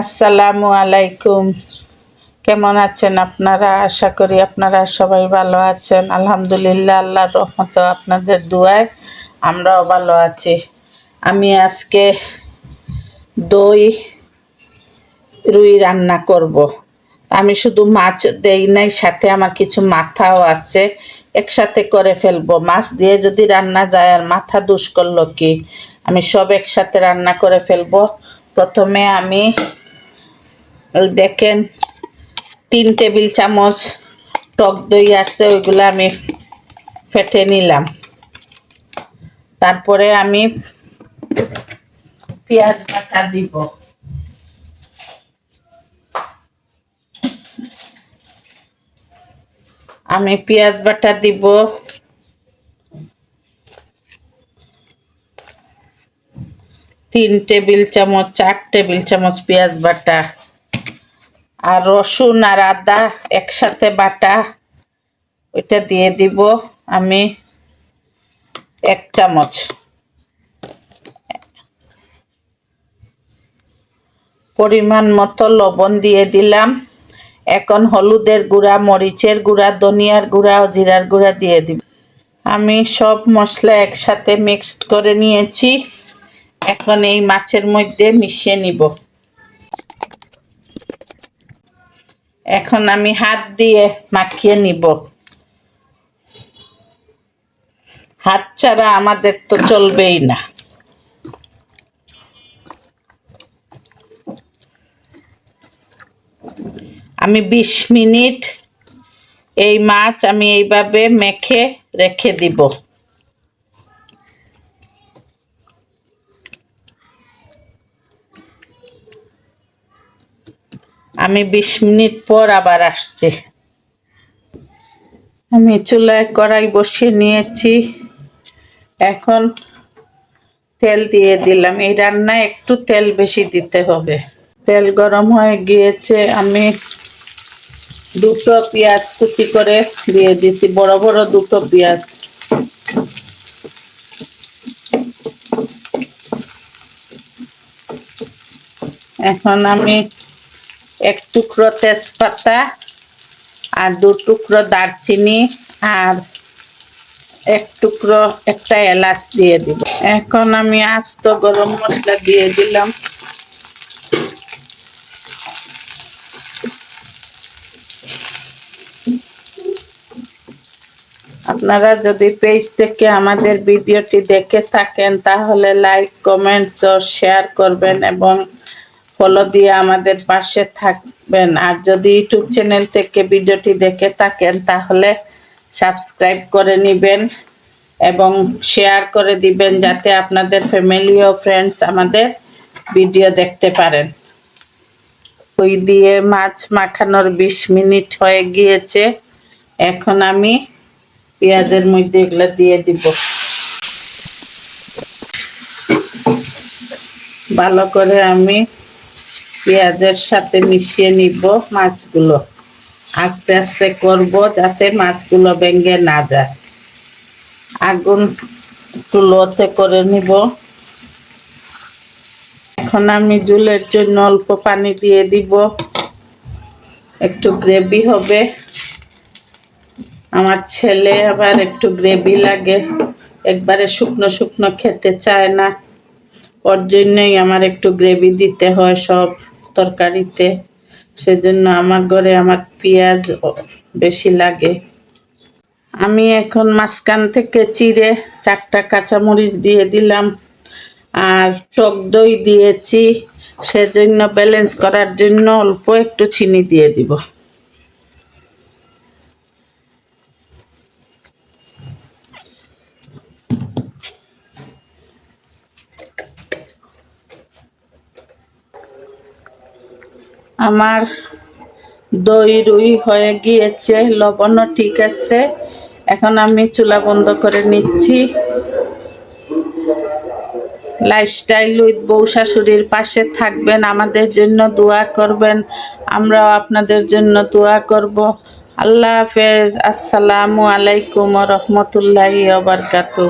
আসসালামু আলাইকুম। কেমন আছেন আপনারা? আশা করি আপনারা সবাই ভালো আছেন। আলহামদুলিল্লাহ, আল্লাহর রহমত আপনাদের দুয়ায় আমরাও ভালো আছি। আমি আজকে দই রুই রান্না করব। আমি শুধু মাছ দেই নাই, সাথে আমার কিছু মাথাও আছে। একসাথে করে ফেলব। মাছ দিয়ে যদি রান্না যায়, আর মাথা দুষ করল কি? আমি সব একসাথে রান্না করে ফেলব। প্রথমে আমি দেখেন, তিন টেবিল চামচ টক দই আছে, ওইগুলো আমি ফেটে নিলাম। তারপরে আমি পেঁয়াজ বাটা দিব। আমি পেঁয়াজ বাটা দিব। তিন টেবিল চামচ, চার টেবিল চামচ পেঁয়াজ বাটা। আর রসুন আর আদা একসাথে বাটা, ওইটা দিয়ে দিব আমি এক চামচ। পরিমাণ মতো লবণ দিয়ে দিলাম। এখন হলুদের গুঁড়া, মরিচের গুঁড়া, ধনিয়ার গুঁড়া ও জিরার গুঁড়া দিয়ে দিব। আমি সব মশলা একসাথে মিক্সড করে নিয়েছি। এখন এই মাছের মধ্যে মিশিয়ে নিব। এখন আমি হাত দিয়ে মাখিয়ে নিব। হাত ছাড়া আমাদের তো চলবেই না। আমি বিশ মিনিট এই মাছ আমি এইভাবে মেখে রেখে দিব। আমি বিশ মিনিট পর আবার আসছি। আমি চুলায় কড়াই বসিয়ে নিয়েছি। এখন তেল দিয়ে দিলাম। এই রান্নায় একটু তেল বেশি দিতে হবে। তেল গরম হয়ে গিয়েছে। আমি দুটো পেঁয়াজ কুচি করে দিয়ে দিচ্ছি বড় বড় দুটো পেঁয়াজ। এখন আমি এক টুকরো তেজপাতা আর দু টুকরো দারচিনি আর এক টুকরো একটা এলাচ দিয়ে দিব। এখন আমি আস্ত গরম মশলা দিয়ে দিলাম। আপনারা যদি পেজ থেকে আমাদের ভিডিওটি দেখে থাকেন, তাহলে লাইক কমেন্টস ও শেয়ার করবেন এবং ফলো দিয়ে আমাদের পাশে থাকবেন। আর যদি ইউটিউব চ্যানেল থেকে ভিডিওটি দেখে থাকেন, তাহলে সাবস্ক্রাইব করে নেবেন এবং শেয়ার করে দিবেন যাতে আপনাদের ফ্যামিলি ও ফ্রেন্ডস আমাদের ভিডিও দেখতে পারেন। ওই দিয়ে মাছ মাখানোর বিশ মিনিট হয়ে গিয়েছে। এখন আমি পেঁয়াজের মধ্যে এগুলো দিয়ে দিব। ভালো করে আমি পেঁয়াজের সাথে মিশিয়ে নিব মাছগুলো। আস্তে আস্তে করব যাতে মাছগুলো ভেঙে না যায়। আগুন একটু লোতে করে নিব। এখন আমি জুলের জন্য অল্প পানি দিয়ে দিব। একটু গ্রেভি হবে। আমার ছেলে আবার একটু গ্রেভি লাগে। একবারে শুকনো শুকনো খেতে চায় না। ওর জন্যই আমার একটু গ্রেভি দিতে হয় সব। তরকারিতে। সেজন্য আমার ঘরে আমার পেঁয়াজ বেশি লাগে। আমি এখন মাঝখান থেকে চিড়ে চারটা কাঁচামরিচ দিয়ে দিলাম আর টক দই দিয়েছি। সেজন্য ব্যালেন্স করার জন্য অল্প একটু চিনি দিয়ে দিব। আমার দই রুই হয়ে গিয়েছে লবণও ঠিক আছে। এখন আমি চুলা বন্ধ করে নিচ্ছি। লাইফস্টাইল উইথ বউ শাশুড়ির পাশে থাকবেন, আমাদের জন্য দোয়া করবেন, আমরাও আপনাদের জন্য দোয়া করব। আল্লাহ হাফেজ, আসসালামু আলাইকুম রহমতুল্লাহি বারকাতু